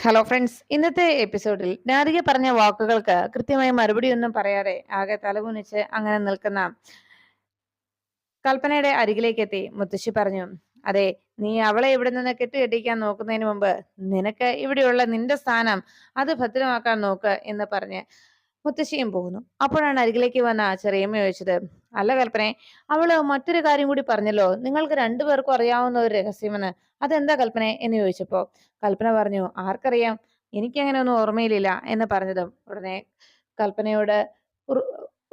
Hello friends ഇന്നത്തെ എപ്പിസോഡിൽ രാധിക പറഞ്ഞ വാക്കുകൾക്ക് കൃത്യമായി മറുപടി ഒന്നും പറയാതെ ആകെ തലകുനിച്ച് അങ്ങനെ നിൽക്കുന്ന കൽപ്പനയുടെ അരികിലേക്ക് എത്തി മുത്തശ്ശി പറഞ്ഞു അതെ നീ അവളെ ഇവിടെ നിന്ന് കെട്ടുകെട്ടിക്കാൻ നോക്കുന്നതിന് മുമ്പ് നിനക്ക് ഇവിടെയുള്ള നിന്റെ സ്ഥാനം അത് ഭദ്രമാക്കാൻ നോക്ക് എന്ന് പറഞ്ഞ് മുത്തശ്ശിയും പോകുന്നു. അപ്പോഴാണ് അരികിലേക്ക് വന്ന ചെറിയമ്മ ചോദിച്ചത് അല്ല കൽപ്പനെ അവൾ മറ്റൊരു കാര്യം കൂടി പറഞ്ഞല്ലോ. നിങ്ങൾക്ക് രണ്ടുപേർക്കും അറിയാവുന്ന ഒരു രഹസ്യമെന്ന്. അതെന്താ കൽപ്പന എന്ന് ചോദിച്ചപ്പോ കൽപ്പന പറഞ്ഞു ആർക്കറിയാം? എനിക്കങ്ങനെ ഒന്നും ഓർമ്മയിലില്ല എന്ന് പറഞ്ഞതും ഉടനെ കൽപ്പനയോട്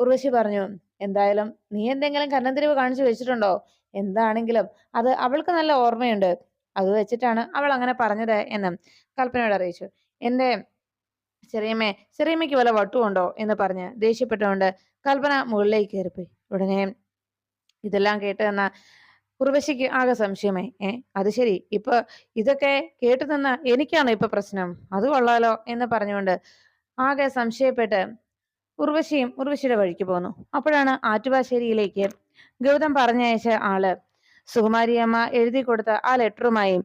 ഉർവശി പറഞ്ഞു എന്തായാലും നീ എന്തെങ്കിലും കന്നന്തിരിവ് കാണിച്ചു വെച്ചിട്ടുണ്ടോ? എന്താണെങ്കിലും അത് അവൾക്ക് നല്ല ഓർമ്മയുണ്ട്. അത് വെച്ചിട്ടാണ് അവൾ അങ്ങനെ പറഞ്ഞത് എന്നും കൽപ്പനയോട് അറിയിച്ചു. എന്റെ ചെറിയമ്മേ ചെറിയമ്മയ്ക്ക് വല്ല വട്ടുമുണ്ടോ എന്ന് പറഞ്ഞ് ദേഷ്യപ്പെട്ടുകൊണ്ട് കൽപ്പന മുകളിലേക്ക് കയറിപ്പോയി. ഉടനെ ഇതെല്ലാം കേട്ട് എന്ന ഉർവശിക്ക് ആകെ സംശയമായി. ഏ അത് ശരി. ഇപ്പൊ ഇതൊക്കെ കേട്ടു നിന്ന എനിക്കാണ് ഇപ്പൊ പ്രശ്നം? അത് കൊള്ളാലോ എന്ന് പറഞ്ഞുകൊണ്ട് ആകെ സംശയപ്പെട്ട് ഉർവശിയും ഉർവശിയുടെ വഴിക്ക് പോന്നു. അപ്പോഴാണ് ആറ്റുവാശ്ശേരിയിലേക്ക് ഗൗതം പറഞ്ഞയച്ച ആൾ സുകുമാരിയമ്മ എഴുതി കൊടുത്ത ആ ലെറ്ററുമായി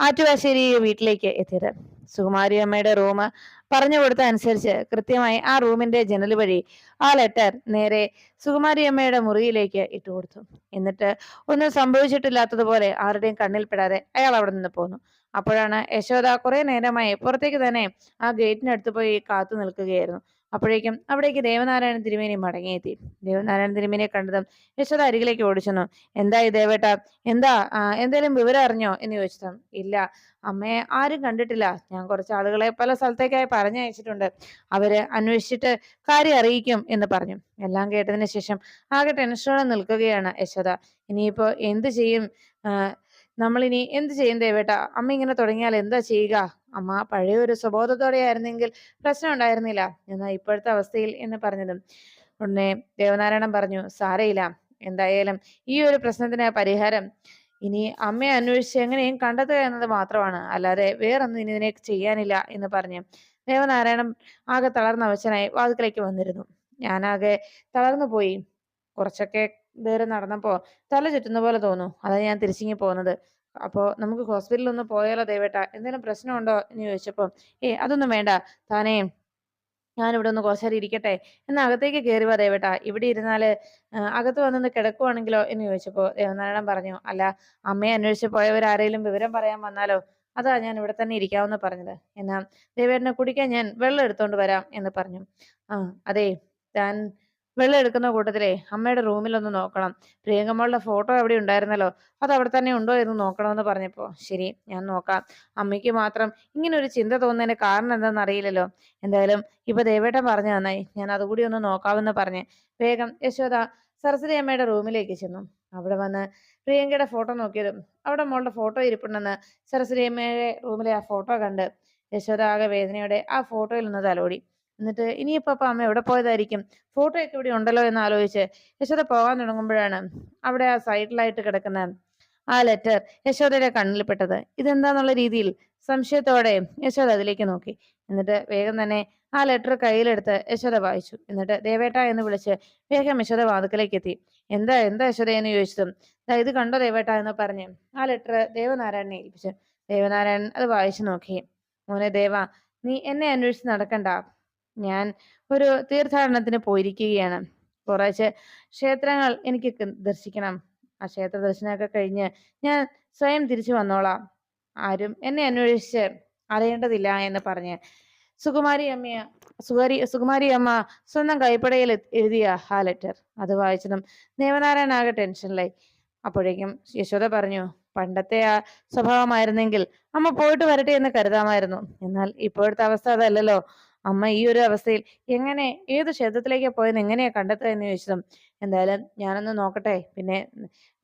ആറ്റുവാശ്ശേരി വീട്ടിലേക്ക് എത്തിയത്. സുകുമാരിയമ്മയുടെ റൂം പറഞ്ഞു കൊടുത്ത അനുസരിച്ച് കൃത്യമായി ആ റൂമിന്റെ ജനൽ വഴി ആ ലെറ്റർ നേരെ സുകുമാരിയമ്മയുടെ മുറിയിലേക്ക് ഇട്ടു കൊടുത്തു. എന്നിട്ട് ഒന്നും സംഭവിച്ചിട്ടില്ലാത്തതുപോലെ ആരുടെയും കണ്ണിൽപ്പെടാതെ അയാൾ അവിടെ നിന്ന് പോന്നു. അപ്പോഴാണ് യശോദ കുറെ നേരമായി പുറത്തേക്ക് തന്നെ ആ ഗേറ്റിനടുത്ത് പോയി കാത്തു നിൽക്കുകയായിരുന്നു. അപ്പോഴേക്കും അവിടേക്ക് ദേവനാരായണ തിരുമേനി മടങ്ങിയെത്തി. ദേവനാരായണ തിരുമേനിയെ കണ്ടതും യശോദ അരികിലേക്ക് ഓടിച്ചെന്നു. എന്താ ഈ ദേവേട്ട? എന്താ? എന്തേലും വിവരം അറിഞ്ഞോ? എന്ന് ചോദിച്ചതും ഇല്ല. അമ്മയെ ആരും കണ്ടിട്ടില്ല. ഞാൻ കുറച്ച് ആളുകളെ പല സ്ഥലത്തേക്കായി പറഞ്ഞയച്ചിട്ടുണ്ട്. അവർ അന്വേഷിച്ചിട്ട് കാര്യം അറിയിക്കും എന്ന് പറഞ്ഞു. എല്ലാം കേട്ടതിന് ശേഷം ആകെ ടെൻഷനോടെ നിൽക്കുകയാണ് യശോദ. ഇനിയിപ്പോ എന്ത് ചെയ്യും? നമ്മളിനി എന്ത് ചെയ്യും ദേവേട്ട? അമ്മ ഇങ്ങനെ തുടങ്ങിയാൽ എന്താ ചെയ്യുക? അമ്മ പഴയ ഒരു സ്വബോധത്തോടെ ആയിരുന്നെങ്കിൽ പ്രശ്നം ഉണ്ടായിരുന്നില്ല. എന്നാൽ ഇപ്പോഴത്തെ അവസ്ഥയിൽ എന്ന് പറഞ്ഞതും. ഉടനെ ദേവനാരായണൻ പറഞ്ഞു സാരയില്ല. എന്തായാലും ഈ ഒരു പ്രശ്നത്തിന് പരിഹാരം ഇനി അമ്മയെ അന്വേഷിച്ച് എങ്ങനെയും കണ്ടെത്തുക എന്നത് മാത്രമാണ്. അല്ലാതെ വേറൊന്നും ഇനി ഇതിനെ ചെയ്യാനില്ല എന്ന് പറഞ്ഞ് ദേവനാരായണൻ ആകെ തളർന്ന അവശനായി വാതുക്കലേക്ക് വന്നിരുന്നു. ഞാനാകെ തളർന്നു പോയി കുറച്ചൊക്കെ ദൂരം നടന്നപ്പോ തല ചുറ്റുന്ന പോലെ തോന്നു. അതാണ് ഞാൻ തിരിച്ചിങ്ങി പോകുന്നത്. അപ്പോ നമുക്ക് ഹോസ്പിറ്റലിൽ ഒന്ന് പോയാലോ ദേവേട്ട എന്തെങ്കിലും പ്രശ്നമുണ്ടോ എന്ന് ചോദിച്ചപ്പോ ഏ അതൊന്നും വേണ്ട. താനേ ഞാനിവിടെ ഒന്ന് കുറച്ചേരം ഇരിക്കട്ടെ. എന്ന് അകത്തേക്ക് കയറി വാ ദേവേട്ട ഇവിടെ ഇരുന്നാൽ അകത്ത് വന്നൊന്ന് കിടക്കുവാണെങ്കിലോ എന്ന് ചോദിച്ചപ്പോ ദേവനാരായണൻ പറഞ്ഞു അല്ല അമ്മയെ അന്വേഷിച്ച് പോയവരാരെങ്കിലും വിവരം പറയാൻ വന്നാലോ? അതാ ഞാൻ ഇവിടെ തന്നെ ഇരിക്കാമെന്ന് പറഞ്ഞത്. എന്നാ ദേവേട്ടനെ കുടിക്കാൻ ഞാൻ വെള്ളം എടുത്തോണ്ട് വരാം എന്ന് പറഞ്ഞു. ആ അതെ താൻ വെള്ളം എടുക്കുന്ന കൂട്ടത്തിലെ അമ്മയുടെ റൂമിലൊന്ന് നോക്കണം. പ്രിയങ്കമ്മളുടെ ഫോട്ടോ എവിടെ ഉണ്ടായിരുന്നല്ലോ. അത് അവിടെ തന്നെ ഉണ്ടോ എന്ന് നോക്കണമെന്ന് പറഞ്ഞപ്പോ ശരി ഞാൻ നോക്കാം. അമ്മയ്ക്ക് മാത്രം ഇങ്ങനെ ഒരു ചിന്ത തോന്നുന്നതിന് കാരണം എന്താണെന്ന് അറിയില്ലല്ലോ. എന്തായാലും ഇപ്പൊ ദേവേട്ടൻ പറഞ്ഞു നന്നായി ഞാൻ അതുകൂടി ഒന്ന് നോക്കാമെന്ന് പറഞ്ഞ്. വേഗം യശോദ സരസ്വതി അമ്മയുടെ റൂമിലേക്ക് ചെന്നു. അവിടെ വന്ന് പ്രിയങ്കയുടെ ഫോട്ടോ നോക്കിയതും അവിടെ മോളുടെ ഫോട്ടോ ഇരിപ്പുണ്ടെന്ന് സരസ്വതി അമ്മയുടെ റൂമിലെ ആ ഫോട്ടോ കണ്ട്. യശോദ ആകെ വേദനയോടെ ആ ഫോട്ടോയിൽ നിന്ന് തലോടി. എന്നിട്ട് ഇനിയിപ്പോ അപ്പൊ അമ്മ എവിടെ പോയതായിരിക്കും? ഫോട്ടോ ഒക്കെ ഇവിടെ ഉണ്ടല്ലോ എന്ന് ആലോചിച്ച് യശോദ പോകാൻ തുടങ്ങുമ്പോഴാണ് അവിടെ ആ സൈഡിലായിട്ട് കിടക്കുന്ന ആ ലെറ്റർ യശോദയുടെ കണ്ണിൽപ്പെട്ടത് ഇതെന്താന്നുള്ള രീതിയിൽ സംശയത്തോടെ യശോദ അതിലേക്ക് നോക്കി. എന്നിട്ട് വേഗം തന്നെ ആ ലെറ്റർ കയ്യിലെടുത്ത് യശോദ വായിച്ചു. എന്നിട്ട് ദേവേട്ട എന്ന് വിളിച്ച് വേഗം യശോദ വാതുക്കലേക്ക് എത്തി. എന്താ എന്താ യശോദ എന്ന് ചോദിച്ചതും ഇത് കണ്ടോ ദേവേട്ട? എന്ന് പറഞ്ഞ് ആ ലെറ്റർ ദേവനാരായണനെ ഏൽപ്പിച്ചു. ദേവനാരായണൻ അത് വായിച്ചു നോക്കി. മോനെ ദേവ നീ എന്നെ അന്വേഷിച്ച് നടക്കണ്ട. ഞാൻ ഒരു തീർത്ഥാടനത്തിന് പോയിരിക്കുകയാണ്. കുറച്ച് ക്ഷേത്രങ്ങൾ എനിക്ക് ദർശിക്കണം. ആ ക്ഷേത്ര ദർശനമൊക്കെ കഴിഞ്ഞ് ഞാൻ സ്വയം തിരിച്ചു വന്നോളാം. ആരും എന്നെ അന്വേഷിച്ച് അറിയേണ്ടതില്ല എന്ന് പറഞ്ഞ് സുകുമാരി അമ്മയ സുകുമാരി സുകുമാരി അമ്മ സ്വന്തം കൈപ്പടയിൽ എഴുതിയ ആ ലെറ്റർ അത് വായിച്ചതും ദേവനാരായണ ആകെ ടെൻഷനിലായി അപ്പോഴേക്കും യശോദ പറഞ്ഞു പണ്ടത്തെ ആ സ്വഭാവമായിരുന്നെങ്കിൽ അമ്മ പോയിട്ട് വരട്ടെ എന്ന് കരുതാമായിരുന്നു. എന്നാൽ ഇപ്പോഴത്തെ അവസ്ഥ അതല്ലല്ലോ. അമ്മ ഈ ഒരു അവസ്ഥയിൽ എങ്ങനെ ഏത് ക്ഷേത്രത്തിലേക്ക് പോയെന്ന് എങ്ങനെയാ കണ്ടെത്തുക എന്ന് ചോദിച്ചതും എന്തായാലും ഞാനൊന്ന് നോക്കട്ടെ. പിന്നെ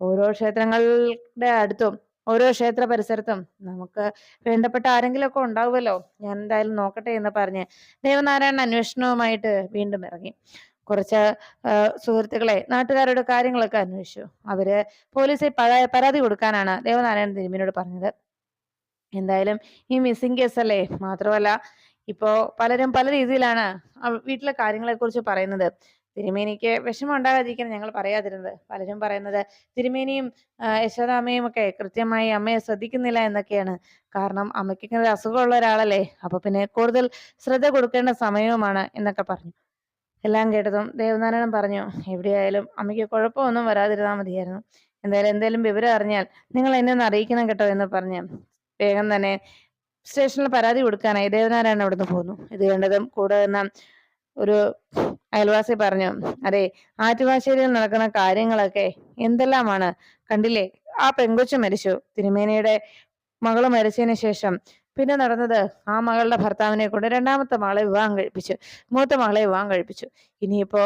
ഓരോ ക്ഷേത്രങ്ങളുടെ അടുത്തും ഓരോ ക്ഷേത്ര പരിസരത്തും നമുക്ക് വേണ്ടപ്പെട്ട ആരെങ്കിലും ഒക്കെ ഉണ്ടാവുമല്ലോ. ഞാൻ എന്തായാലും നോക്കട്ടെ എന്ന് പറഞ്ഞ് ദേവനാരായണൻ അന്വേഷണവുമായിട്ട് വീണ്ടും ഇറങ്ങി. കുറച്ച് സുഹൃത്തുക്കളെ നാട്ടുകാരുടെ കാര്യങ്ങളൊക്കെ അന്വേഷിച്ചു. അവർ പോലീസിൽ പരാതി കൊടുക്കാനാണ് ദേവനാരായണൻ തിരുമിനോട് പറഞ്ഞത്. എന്തായാലും ഈ മിസ്സിംഗ് കേസ് അല്ലേ മാത്രമല്ല ഇപ്പോ പലരും പല രീതിയിലാണ് വീട്ടിലെ കാര്യങ്ങളെ കുറിച്ച് പറയുന്നത്. തിരുമേനിക്ക് വിഷമം ഉണ്ടാകാതിരിക്കാൻ ഞങ്ങൾ പറയാതിരുന്നത്. പലരും പറയുന്നത് തിരുമേനിയും യശോദാമയും ഒക്കെ കൃത്യമായി അമ്മയെ ശ്രദ്ധിക്കുന്നില്ല എന്നൊക്കെയാണ്. കാരണം അമ്മയ്ക്ക് ഇങ്ങനെ അസുഖമുള്ള ഒരാളല്ലേ അപ്പൊ പിന്നെ കൂടുതൽ ശ്രദ്ധ കൊടുക്കേണ്ട സമയവുമാണ് എന്നൊക്കെ പറഞ്ഞു. എല്ലാം കേട്ടതും ദേവനാരായണൻ പറഞ്ഞു എവിടെയായാലും അമ്മയ്ക്ക് കുഴപ്പമൊന്നും വരാതിരുന്നാൽ മതിയായിരുന്നു. എന്തായാലും എന്തായാലും വിവരം അറിഞ്ഞാൽ നിങ്ങൾ എന്നെ ഒന്ന് അറിയിക്കണം കേട്ടോ എന്ന് പറഞ്ഞ് വേഗം തന്നെ സ്റ്റേഷനിൽ പരാതി കൊടുക്കാനായി ദേവനാരായണൻ അവിടുന്ന് പോന്നു. ഇത് കണ്ടതും കൂടെ നിന്ന ഒരു അയൽവാസി പറഞ്ഞു അതെ ആറ്റുവാശ്ശേരിയിൽ നടക്കുന്ന കാര്യങ്ങളൊക്കെ എന്തെല്ലാമാണ്? കണ്ടില്ലേ? ആ പെങ്കൊച്ചു മരിച്ചു. തിരുമേനയുടെ മകൾ മരിച്ചതിന് ശേഷം പിന്നെ നടന്നത് ആ മകളുടെ ഭർത്താവിനെ കൊണ്ട് രണ്ടാമത്തെ മകളെ വിവാഹം കഴിപ്പിച്ചു. മൂത്ത മകളെ വിവാഹം കഴിപ്പിച്ചു. ഇനിയിപ്പോ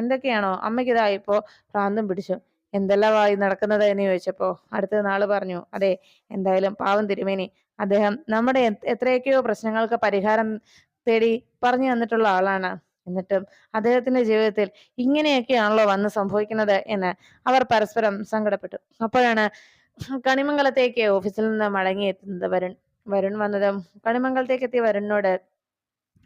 എന്തൊക്കെയാണോ? അമ്മയ്ക്ക് ഇപ്പോ പ്രാന്തം പിടിച്ചു. എന്തെല്ലാമായി നടക്കുന്നത് എന്ന് ചോദിച്ചപ്പോ അടുത്ത നാൾ പറഞ്ഞു അതെ എന്തായാലും പാവം തിരുമേനി. അദ്ദേഹം നമ്മുടെ എത്രയൊക്കെയോ പ്രശ്നങ്ങൾക്ക് പരിഹാരം തേടി പറഞ്ഞു തന്നിട്ടുള്ള ആളാണ്. എന്നിട്ടും അദ്ദേഹത്തിന്റെ ജീവിതത്തിൽ ഇങ്ങനെയൊക്കെയാണല്ലോ വന്ന് സംഭവിക്കുന്നത് എന്ന് അവർ പരസ്പരം സങ്കടപ്പെട്ടു. അപ്പോഴാണ് കണിമംഗലത്തേക്ക് ഓഫീസിൽ നിന്ന് മടങ്ങി എത്തുന്നത് വരുൺ. വരുൺ വന്നതും കണിമംഗലത്തേക്ക് എത്തിയ വരുണിനോട്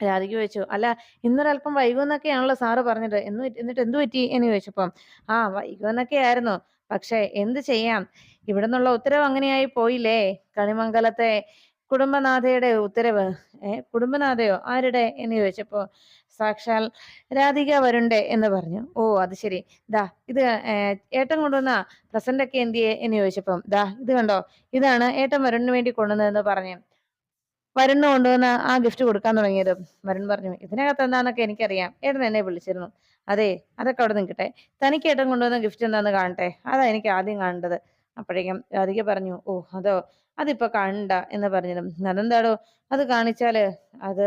രാധിക ചോദിച്ചു അല്ല ഇന്നൊരല്പം വൈകുമെന്നൊക്കെയാണല്ലോ സാറ് പറഞ്ഞത്. എന്ന് എന്നിട്ട് എന്തു പറ്റി? എന്ന് ചോദിച്ചപ്പം ആ വൈകുമെന്നൊക്കെ ആയിരുന്നു പക്ഷെ എന്ത് ചെയ്യാം? ഇവിടെ നിന്നുള്ള ഉത്തരവ് അങ്ങനെയായി പോയില്ലേ? കണിമംഗലത്തെ കുടുംബനാഥയുടെ ഉത്തരവ് ഏ കുടുംബനാഥയോ? ആരുടെ? എന്ന് ചോദിച്ചപ്പോ സാക്ഷാൽ രാധിക വരുണ്ടേ എന്ന് പറഞ്ഞു. ഓ അത് ശരി. ദാ ഇത് ഏട്ടൻ കൊണ്ടുവന്ന പ്രസന്റ് ഒക്കെ എന്തിയെ? എന്ന് ചോദിച്ചപ്പം ദാ ഇത് കണ്ടോ? ഇതാണ് ഏട്ടൻ വരുണിന് വേണ്ടി കൊണ്ടുവന്നതെന്ന് പറഞ്ഞു. വരുണ് കൊണ്ടുവന്ന ആ ഗിഫ്റ്റ് കൊടുക്കാൻ തുടങ്ങിയത്. വരുൺ പറഞ്ഞു ഇതിനകത്ത് എന്താണെന്നൊക്കെ എനിക്കറിയാം. ഏട്ടൻ എന്നെ വിളിച്ചിരുന്നു. അതെ അതൊക്കെ അവിടെ നിൽക്കട്ടെ. തനിക്ക് ഏട്ടൻ കൊണ്ടുവന്ന ഗിഫ്റ്റ് എന്താന്ന് കാണട്ടെ. അതാ എനിക്ക് ആദ്യം കാണേണ്ടത്. അപ്പോഴേക്കും രാധിക പറഞ്ഞു ഓ അതോ അതിപ്പോ കാണണ്ട എന്ന് പറഞ്ഞതും. അതെന്താടോ? അത് കാണിച്ചാൽ അത്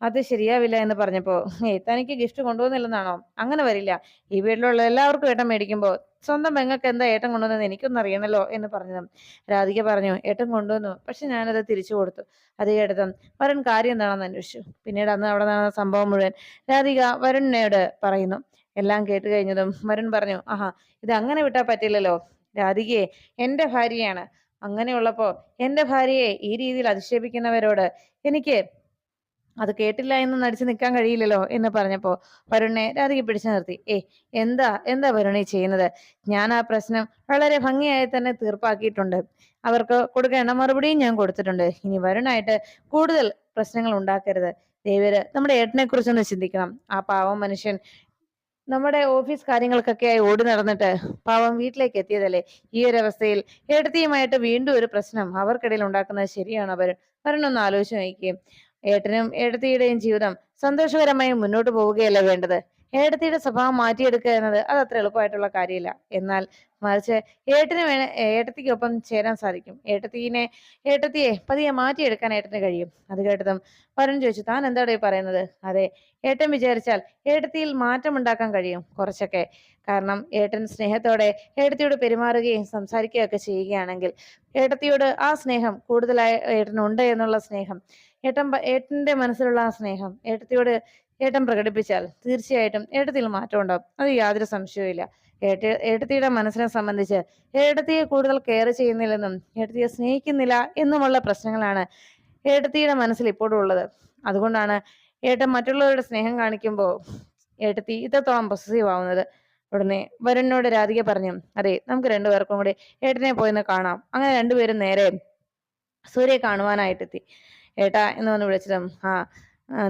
അത് ശരിയാവില്ല എന്ന് പറഞ്ഞപ്പോ ഏ തനിക്ക് ഗിഫ്റ്റ് കൊണ്ടുവന്നില്ലെന്നാണോ? അങ്ങനെ വരില്ല. ഈ വീട്ടിലുള്ള എല്ലാവർക്കും ഏട്ടൻ മേടിക്കുമ്പോ സ്വന്തം പെങ്ങൾക്ക് എന്താ ഏട്ടൻ കൊണ്ടുവന്നത് എനിക്കൊന്നും അറിയണല്ലോ എന്ന് പറഞ്ഞതും രാധിക പറഞ്ഞു ഏട്ടൻ കൊണ്ടുവന്നു പക്ഷെ ഞാനത് തിരിച്ചു കൊടുത്തു. അത് കേട്ടതും വരുൺ കാര്യം എന്താണെന്ന് അന്വേഷിച്ചു. പിന്നീട് അന്ന് അവിടെ നടന്ന സംഭവം മുഴുവൻ രാധിക വരുണിനോട് പറയുന്നു. എല്ലാം കേട്ട് കഴിഞ്ഞതും വരുൺ പറഞ്ഞു ആഹാ ഇത് അങ്ങനെ വിട്ടാൽ പറ്റില്ലല്ലോ. രാധികയെ എന്റെ ഭാര്യയാണ്. അങ്ങനെയുള്ളപ്പോ എന്റെ ഭാര്യയെ ഈ രീതിയിൽ അധിക്ഷേപിക്കുന്നവരോട് എനിക്ക് അത് കേട്ടില്ല എന്ന് നടിച്ചു നിൽക്കാൻ കഴിയില്ലല്ലോ എന്ന് പറഞ്ഞപ്പോ വരുണിനെ രാധിക പിടിച്ചു നിർത്തി. ഏ എന്താ എന്താ വരുണി ചെയ്യുന്നത്? ഞാൻ ആ പ്രശ്നം വളരെ ഭംഗിയായി തന്നെ തീർപ്പാക്കിയിട്ടുണ്ട്. അവർക്ക് കൊടുക്കേണ്ട മറുപടിയും ഞാൻ കൊടുത്തിട്ടുണ്ട്. ഇനി വരുണായിട്ട് കൂടുതൽ പ്രശ്നങ്ങൾ ഉണ്ടാക്കരുത്. ദേവര് നമ്മുടെ ഏട്ടനെ കുറിച്ചൊന്ന് ചിന്തിക്കണം. ആ പാവം മനുഷ്യൻ നമ്മുടെ ഓഫീസ് കാര്യങ്ങൾക്കൊക്കെയായി ഓടി നടന്നിട്ട് പാവം വീട്ടിലേക്ക് എത്തിയതല്ലേ? ഈ ഒരു അവസ്ഥയിൽ ഏട്ടത്തിയുമായിട്ട് വീണ്ടും ഒരു പ്രശ്നം അവർക്കിടയിൽ ഉണ്ടാക്കുന്നത് ശരിയാണ് അവർ വരണൊന്ന് ആലോചിച്ച് നോക്കിയേ. ഏട്ടനും ഏടത്തിയുടെയും ജീവിതം സന്തോഷകരമായി മുന്നോട്ട് പോവുകയല്ല വേണ്ടത്? ഏടത്തിയുടെ സ്വഭാവം മാറ്റിയെടുക്കുക എന്നത് അത് അത്ര എളുപ്പമായിട്ടുള്ള കാര്യമില്ല. എന്നാൽ മറിച്ച് ഏട്ടന് വേണ ഏട്ടത്തിക്കൊപ്പം ചേരാൻ സാധിക്കും. ഏട്ടത്തിനെ ഏട്ടത്തിയെ പതിയെ മാറ്റിയെടുക്കാൻ ഏട്ടന് കഴിയും. അത് കേട്ടതും വരുൺ ചോദിച്ചു താൻ എന്താണ് പറയുന്നത്? അതെ ഏട്ടൻ വിചാരിച്ചാൽ ഏട്ടത്തിയിൽ മാറ്റം ഉണ്ടാക്കാൻ കഴിയും കുറച്ചൊക്കെ. കാരണം ഏട്ടൻ സ്നേഹത്തോടെ ഏട്ടത്തിയോട് പെരുമാറുകയും സംസാരിക്കുകയൊക്കെ ചെയ്യുകയാണെങ്കിൽ ഏട്ടത്തിയോട് ആ സ്നേഹം കൂടുതലായി ഏട്ടനുണ്ട് എന്നുള്ള സ്നേഹം ഏട്ടൻ ഏട്ടന്റെ മനസ്സിലുള്ള ആ സ്നേഹം ഏട്ടത്തിയോട് ഏട്ടൻ പ്രകടിപ്പിച്ചാൽ തീർച്ചയായിട്ടും ഏട്ടത്തിൽ മാറ്റം ഉണ്ടാവും. അത് യാതൊരു സംശയവും ഏട്ട ഏട്ടത്തിയുടെ മനസ്സിനെ സംബന്ധിച്ച് ഏട്ടത്തിയെ കൂടുതൽ കെയർ ചെയ്യുന്നില്ലെന്നും ഏട്ടത്തിയെ സ്നേഹിക്കുന്നില്ല എന്നുമുള്ള പ്രശ്നങ്ങളാണ് ഏട്ടത്തിയുടെ മനസ്സിൽ ഇപ്പോഴും ഉള്ളത്. അതുകൊണ്ടാണ് ഏട്ടൻ മറ്റുള്ളവരുടെ സ്നേഹം കാണിക്കുമ്പോൾ ഏട്ടത്തി ഇത്രത്തോളം പൊസസീവ് ആവുന്നത്. ഉടനെ വരുണിനോട് രാധിക പറഞ്ഞു അതെ നമുക്ക് രണ്ടുപേർക്കും കൂടി ഏട്ടനെ പോയിന്ന് കാണാം. അങ്ങനെ രണ്ടുപേരും നേരെ സൂര്യ കാണുവാനായിട്ടെത്തി. ഏട്ടാ എന്ന് വന്ന് വിളിച്ചതും ആ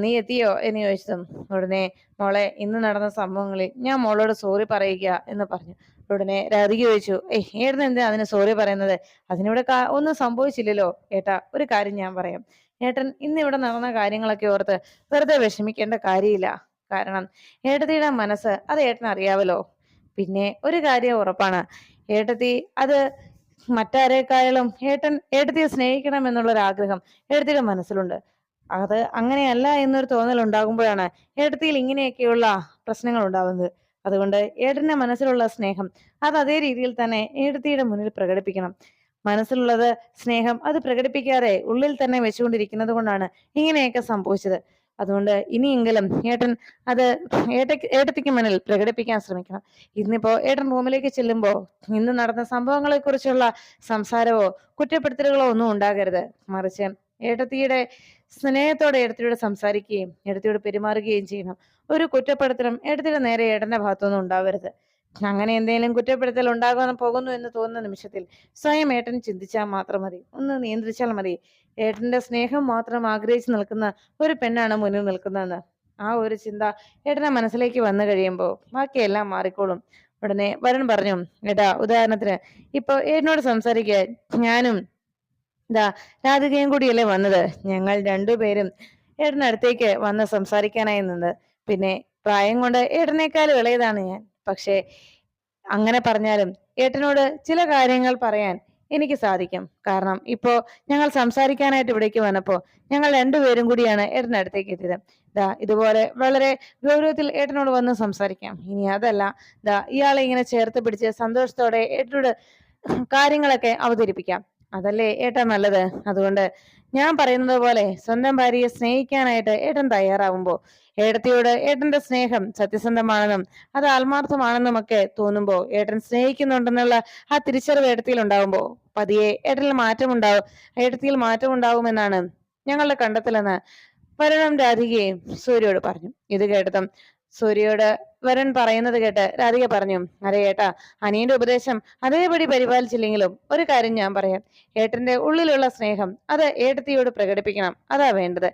നീ എത്തിയോ? എന്ന് ചോദിച്ചതും ഉടനെ മോളെ ഇന്ന് നടന്ന സംഭവങ്ങളിൽ ഞാൻ മോളോട് സോറി പറയുക എന്ന് പറഞ്ഞു. ഉടനെ രാധിക ചോദിച്ചു ഏയ് ഏട്ടൻ എന്താ അതിന് സോറി പറയുന്നത്? അതിനിവിടെ ഒന്നും സംഭവിച്ചില്ലല്ലോ? ഏട്ടാ ഒരു കാര്യം ഞാൻ പറയാം. ഏട്ടൻ ഇന്ന് ഇവിടെ നടന്ന കാര്യങ്ങളൊക്കെ ഓർത്ത് വെറുതെ വിഷമിക്കേണ്ട കാര്യമില്ല. കാരണം ഏട്ടത്തിയുടെ മനസ്സ് അത് ഏട്ടൻ അറിയാവല്ലോ പിന്നെ ഒരു കാര്യം ഉറപ്പാണ്. ഏട്ടത്തി അത് മറ്റാരേക്കാളും ഏട്ടൻ ഏട്ടത്തിയെ സ്നേഹിക്കണം എന്നുള്ളൊരു ആഗ്രഹം ഏട്ടത്തിയുടെ മനസ്സിലുണ്ട്. അത് അങ്ങനെയല്ല എന്നൊരു തോന്നൽ ഉണ്ടാകുമ്പോഴാണ് ഏട്ടത്തിയിൽ ഇങ്ങനെയൊക്കെയുള്ള പ്രശ്നങ്ങൾ ഉണ്ടാകുന്നത് അതുകൊണ്ട് ഏട്ടന്റെ മനസ്സിലുള്ള സ്നേഹം അത് അതേ രീതിയിൽ തന്നെ ഏട്ടത്തിയുടെ മുന്നിൽ പ്രകടിപ്പിക്കണം. മനസ്സിലുള്ളത് സ്നേഹം അത് പ്രകടിപ്പിക്കാതെ ഉള്ളിൽ തന്നെ വെച്ചുകൊണ്ടിരിക്കുന്നത് കൊണ്ടാണ് ഇങ്ങനെയൊക്കെ സംഭവിച്ചത്. അതുകൊണ്ട് ഇനിയെങ്കിലും ഏട്ടൻ അത് ഏട്ട ഏട്ടത്തിക്ക് മുന്നിൽ പ്രകടിപ്പിക്കാൻ ശ്രമിക്കണം. ഇന്നിപ്പോ ഏട്ടൻ റൂമിലേക്ക് ചെല്ലുമ്പോ ഇന്ന് നടന്ന സംഭവങ്ങളെ കുറിച്ചുള്ള സംസാരമോ കുറ്റപ്പെടുത്തലുകളോ ഒന്നും ഉണ്ടാകരുത്. മറിച്ച് ഏട്ടത്തിയുടെ സ്നേഹത്തോടെ ഏടത്തിയോട് സംസാരിക്കുകയും ഏടത്തിയോട് പെരുമാറുകയും ചെയ്യണം. ഒരു കുറ്റപ്പെടുത്തലും എടുത്തിയുടെ നേരെ ഏട്ടന്റെ ഭാഗത്തൊന്നും ഉണ്ടാവരുത്. അങ്ങനെ എന്തെങ്കിലും കുറ്റപ്പെടുത്തൽ ഉണ്ടാകാൻ പോകുന്നു എന്ന് തോന്നുന്ന നിമിഷത്തിൽ സ്വയം ഏട്ടൻ ചിന്തിച്ചാൽ മാത്രം മതി. ഒന്ന് നിയന്ത്രിച്ചാൽ മതി. ഏട്ടന്റെ സ്നേഹം മാത്രം ആഗ്രഹിച്ചു നിൽക്കുന്ന ഒരു പെണ്ണാണ് മുന്നിൽ നിൽക്കുന്നതെന്ന്. ആ ഒരു ചിന്ത ഏട്ടന്റെ മനസ്സിലേക്ക് വന്നു കഴിയുമ്പോൾ ബാക്കിയെല്ലാം മാറിക്കോളും. ഉടനെ വരൺ പറഞ്ഞു ഏട്ടാ ഉദാഹരണത്തിന് ഇപ്പൊ ഏട്ടനോട് സംസാരിക്കുക ഞാനും ഇതാ രാധികയും കൂടിയല്ലേ വന്നത്. ഞങ്ങൾ രണ്ടുപേരും ഏട്ടനടുത്തേക്ക് വന്ന് സംസാരിക്കാനായി നിന്നത് പിന്നെ പ്രായം കൊണ്ട് ഏട്ടനേക്കാൾ ഇളയതാണ് ഞാൻ. പക്ഷേ അങ്ങനെ പറഞ്ഞാലും ഏട്ടനോട് ചില കാര്യങ്ങൾ പറയാൻ എനിക്ക് സാധിക്കും. കാരണം ഇപ്പോ ഞങ്ങൾ സംസാരിക്കാനായിട്ട് ഇവിടേക്ക് വന്നപ്പോ ഞങ്ങൾ രണ്ടുപേരും കൂടിയാണ് ഏട്ടന്റെ അടുത്തേക്ക് എത്തിയത്. ദാ ഇതുപോലെ വളരെ ഗൗരവത്തിൽ ഏട്ടനോട് വന്ന് സംസാരിക്കാം. ഇനി അതല്ല ദാ ഇയാളെ ഇങ്ങനെ ചേർത്ത് പിടിച്ച് സന്തോഷത്തോടെ ഏട്ടനോട് കാര്യങ്ങളൊക്കെ അവതരിപ്പിക്കാം. അതല്ലേ ഏട്ടാ നല്ലത്? അതുകൊണ്ട് ഞാൻ പറയുന്നത് പോലെ സ്വന്തം ഭാര്യയെ സ്നേഹിക്കാനായിട്ട് ഏട്ടൻ തയ്യാറാവുമ്പോൾ ഏട്ടത്തിയോട് ഏട്ടന്റെ സ്നേഹം സത്യസന്ധമാണെന്നും അത് ആത്മാർത്ഥമാണെന്നും ഒക്കെ തോന്നുമ്പോ ഏട്ടൻ സ്നേഹിക്കുന്നുണ്ടെന്നുള്ള ആ തിരിച്ചറിവ് ഏട്ടത്തിയിൽ ഉണ്ടാവുമ്പോ പതിയെ ഏട്ടനിൽ മാറ്റമുണ്ടാവും ഏട്ടത്തിയിൽ മാറ്റമുണ്ടാവുമെന്നാണ് ഞങ്ങളുടെ കണ്ടെത്തലെന്ന് വരണം രാധികയും സൂര്യയോട് പറഞ്ഞു. ഇത് കേട്ടതും സൂര്യയോട് വരൻ പറയുന്നത് കേട്ട് രാധിക പറഞ്ഞു അതെ ഏട്ടാ അനിയന്റെ ഉപദേശം അതേപടി പരിപാലിച്ചില്ലെങ്കിലും ഒരു കാര്യം ഞാൻ പറയാം. ഏട്ടന്റെ ഉള്ളിലുള്ള സ്നേഹം അത് ഏട്ടത്തിയോട് പ്രകടിപ്പിക്കണം. അതാ വേണ്ടത്.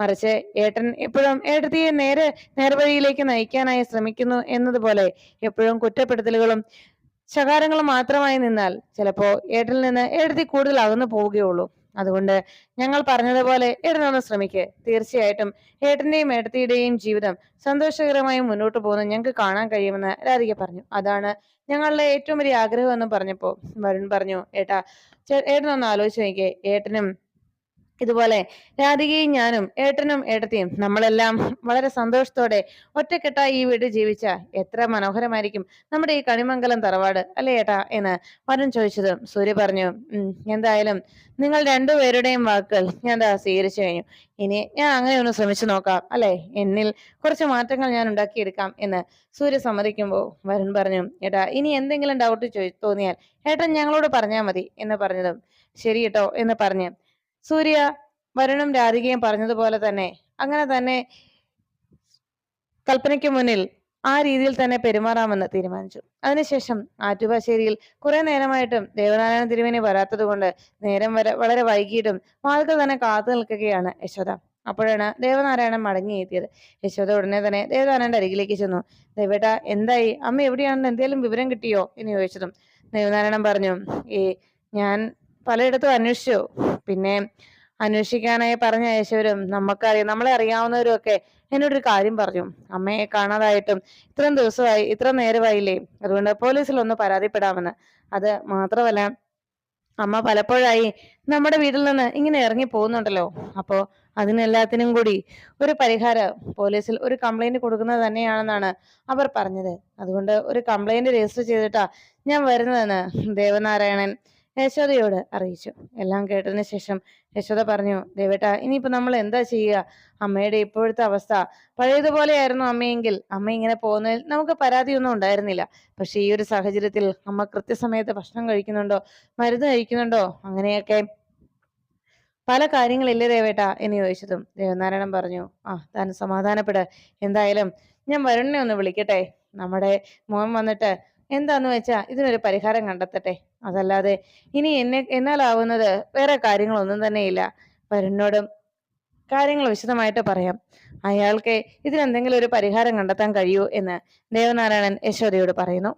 മറിച്ച് ഏട്ടൻ എപ്പോഴും ഏട്ടത്തിയെ നേരെ നേർവഴിയിലേക്ക് നയിക്കാനായി ശ്രമിക്കുന്നു എന്നതുപോലെ എപ്പോഴും കുറ്റപ്പെടുത്തലുകളും ശകാരങ്ങളും മാത്രമായി നിന്നാൽ ചിലപ്പോ ഏട്ടനിൽ നിന്ന് ഏട്ടത്തി കൂടുതൽ അകന്നു പോവുകയുള്ളൂ. അതുകൊണ്ട് ഞങ്ങൾ പറഞ്ഞതുപോലെ ഏട്ടനൊന്ന് ശ്രമിക്ക്. തീർച്ചയായിട്ടും ഏട്ടന്റെയും ഏട്ടത്തിയുടെയും ജീവിതം സന്തോഷകരമായി മുന്നോട്ട് പോകുന്ന ഞങ്ങൾക്ക് കാണാൻ കഴിയുമെന്ന് രാധിക പറഞ്ഞു. അതാണ് ഞങ്ങളുടെ ഏറ്റവും വലിയ ആഗ്രഹം എന്ന് പറഞ്ഞപ്പോ വരുൺ പറഞ്ഞു ഏട്ടാ ഏട്ടനൊന്ന് ആലോചിച്ച് നോക്കിയേ. ഏട്ടനും ഇതുപോലെ രാധികയും ഞാനും ഏട്ടനും ഏട്ടത്തിയും നമ്മളെല്ലാം വളരെ സന്തോഷത്തോടെ ഒറ്റക്കെട്ടായി ഈ വീട് ജീവിച്ച എത്ര മനോഹരമായിരിക്കും നമ്മുടെ ഈ കണിമംഗലം തറവാട് അല്ലേ ഏട്ടാ? എന്ന് വരൻ ചോദിച്ചത് സൂര്യ പറഞ്ഞു എന്തായാലും നിങ്ങൾ രണ്ടുപേരുടെയും വാക്കുകൾ ഞാൻ എന്താ സ്വീകരിച്ചു കഴിഞ്ഞു. ഇനി ഞാൻ അങ്ങനെ ഒന്ന് ശ്രമിച്ചു നോക്കാം അല്ലെ? എന്നിൽ കുറച്ച് മാറ്റങ്ങൾ ഞാൻ ഉണ്ടാക്കിയെടുക്കാം എന്ന് സൂര്യ സമ്മതിക്കുമ്പോൾ വരൻ പറഞ്ഞു ഏട്ടാ ഇനി എന്തെങ്കിലും ഡൗട്ട് തോന്നിയാൽ ഏട്ടൻ ഞങ്ങളോട് പറഞ്ഞാൽ മതി എന്ന് പറഞ്ഞതും ശരി കേട്ടോ എന്ന് പറഞ്ഞ് സൂര്യ വരുണും രാധികയും പറഞ്ഞതുപോലെ തന്നെ അങ്ങനെ തന്നെ കൽപ്പനയ്ക്ക് മുന്നിൽ ആ രീതിയിൽ തന്നെ പെരുമാറാമെന്ന് തീരുമാനിച്ചു. അതിനുശേഷം ആറ്റുപാശ്ശേരിയിൽ കുറെ നേരമായിട്ടും ദേവനാരായണ തിരുവേനി വരാത്തത് കൊണ്ട് നേരം വരെ വളരെ വൈകിയിട്ടും വാതിൽ തന്നെ കാത്തു നിൽക്കുകയാണ് യശോദ. അപ്പോഴാണ് ദേവനാരായണൻ മടങ്ങിയെത്തിയത്. യശോദ ഉടനെ തന്നെ ദേവനാരായണന്റെ അരികിലേക്ക് ചെന്നു. ദേവേട്ട എന്തായി? അമ്മ എവിടെയാണെന്ന് എന്തെങ്കിലും വിവരം കിട്ടിയോ? എന്ന് ചോദിച്ചതും ദേവനാരായണൻ പറഞ്ഞു ഏ ഞാൻ പലയിടത്തും അന്വേഷിച്ചു. പിന്നെ അന്വേഷിക്കാനായി പറഞ്ഞ അയച്ചവരും നമുക്കറിയാം നമ്മളെ അറിയാവുന്നവരും ഒക്കെ എന്നോടൊരു കാര്യം പറഞ്ഞു. അമ്മയെ കാണാതായിട്ടും ഇത്രയും ദിവസമായി ഇത്ര നേരമായില്ലേ? അതുകൊണ്ട് പോലീസിൽ ഒന്ന് പരാതിപ്പെടാമെന്ന്. അത് മാത്രമല്ല അമ്മ പലപ്പോഴായി നമ്മുടെ വീട്ടിൽ നിന്ന് ഇങ്ങനെ ഇറങ്ങി പോകുന്നുണ്ടല്ലോ. അപ്പോ അതിനെല്ലാത്തിനും കൂടി ഒരു പരിഹാരം പോലീസിൽ ഒരു കംപ്ലൈന്റ് കൊടുക്കുന്നത് തന്നെയാണെന്നാണ് അവർ പറഞ്ഞത്. അതുകൊണ്ട് ഒരു കംപ്ലൈന്റ് രജിസ്റ്റർ ചെയ്തിട്ടാ ഞാൻ വരുന്നതെന്ന് ദേവനാരായണൻ യശോദയോട് അറിയിച്ചു. എല്ലാം കേട്ടതിന് ശേഷം യശോദ പറഞ്ഞു ദേവേട്ട ഇനിയിപ്പോ നമ്മൾ എന്താ ചെയ്യുക? അമ്മയുടെ ഇപ്പോഴത്തെ അവസ്ഥ. പഴയതുപോലെയായിരുന്നു അമ്മയെങ്കിൽ. അമ്മ ഇങ്ങനെ പോകുന്നതിൽ നമുക്ക് പരാതിയൊന്നും ഉണ്ടായിരുന്നില്ല. പക്ഷെ ഈ ഒരു സാഹചര്യത്തിൽ അമ്മ കൃത്യസമയത്ത് ഭക്ഷണം കഴിക്കുന്നുണ്ടോ? മരുന്ന് കഴിക്കുന്നുണ്ടോ? അങ്ങനെയൊക്കെ പല കാര്യങ്ങളില്ലേ ദേവേട്ട? എന്ന് ചോദിച്ചതും ദേവനാരായണൻ പറഞ്ഞു ആ താൻ സമാധാനപ്പെട്. എന്തായാലും ഞാൻ വരുണിനെ ഒന്ന് വിളിക്കട്ടെ. നമ്മുടെ മോൻ വന്നിട്ട് എന്താന്ന് വെച്ചാ ഇതിനൊരു പരിഹാരം കണ്ടെത്തട്ടെ. അതല്ലാതെ ഇനി എന്നെ എന്നാലാവുന്നത് വേറെ കാര്യങ്ങളൊന്നും തന്നെയില്ല. വരുന്നോടും കാര്യങ്ങൾ വിശദമായിട്ട് പറയാം. അയാൾക്ക് ഇതിനെന്തെങ്കിലും ഒരു പരിഹാരം കണ്ടെത്താൻ കഴിയൂ എന്ന് ദേവനാരായണൻ യശോദയോട് പറയുന്നു.